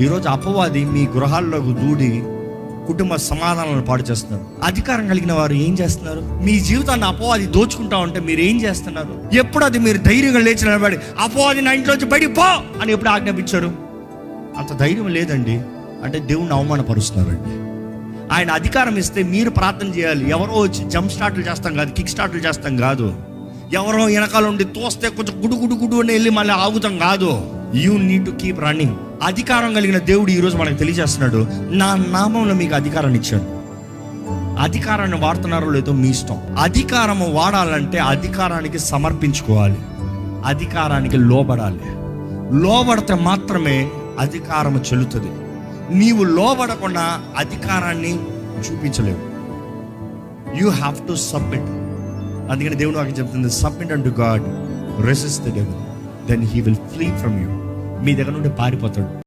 ఈరోజు అపవాది మీ గృహాల్లోకి దూడి కుటుంబ సమాధానాలను పాడు చేస్తున్నారు. అధికారం కలిగిన వారు ఏం చేస్తున్నారు? మీ జీవితాన్ని అపవాది దోచుకుంటా ఉంటే మీరు ఏం చేస్తున్నారు? ఎప్పుడు అది మీరు ధైర్యంగా లేచి నిలబడి అపవాది నా ఇంట్లోంచి బయటికి పో అని ఎప్పుడు ఆజ్ఞాపించారు? అంత ధైర్యం లేదండి. అంటే దేవుణ్ణి అవమానపరుస్తున్నారండి. ఆయన అధికారం ఇస్తే మీరు ప్రార్థన చేయాలి. ఎవరో వచ్చి జంప్ స్టార్ట్లు చేస్తాం కాదు కిక్ స్టార్ట్లు చేస్తాం కాదు. ఎవరో వెనకాల ఉండి తోస్తే కొంచెం గుడు గుడు గుడు అని వెళ్ళి మళ్ళీ ఆగుతాం కాదు. You need to keep running అధికారం కలిగిన దేవుడు ఈరోజు మనకు తెలియజేస్తున్నాడు నా నామంలో మీకు అధికారాన్ని ఇచ్చాడు. అధికారాన్ని వాడుతున్నారో లేదో మీ ఇష్టం. అధికారము వాడాలంటే అధికారానికి సమర్పించుకోవాలి. అధికారానికి లోబడాలి. లోబడితే మాత్రమే అధికారము చెల్లుతుంది. నీవు లోబడకుండా అధికారాన్ని చూపించలేవు. యూ హ్యావ్ టు సబ్మిట్ అందుకని దేవుడు వాకి చెప్తుంది submit and to God resist the then he will flee from you మీ దగ్గర నుండి పారిపోతాడు.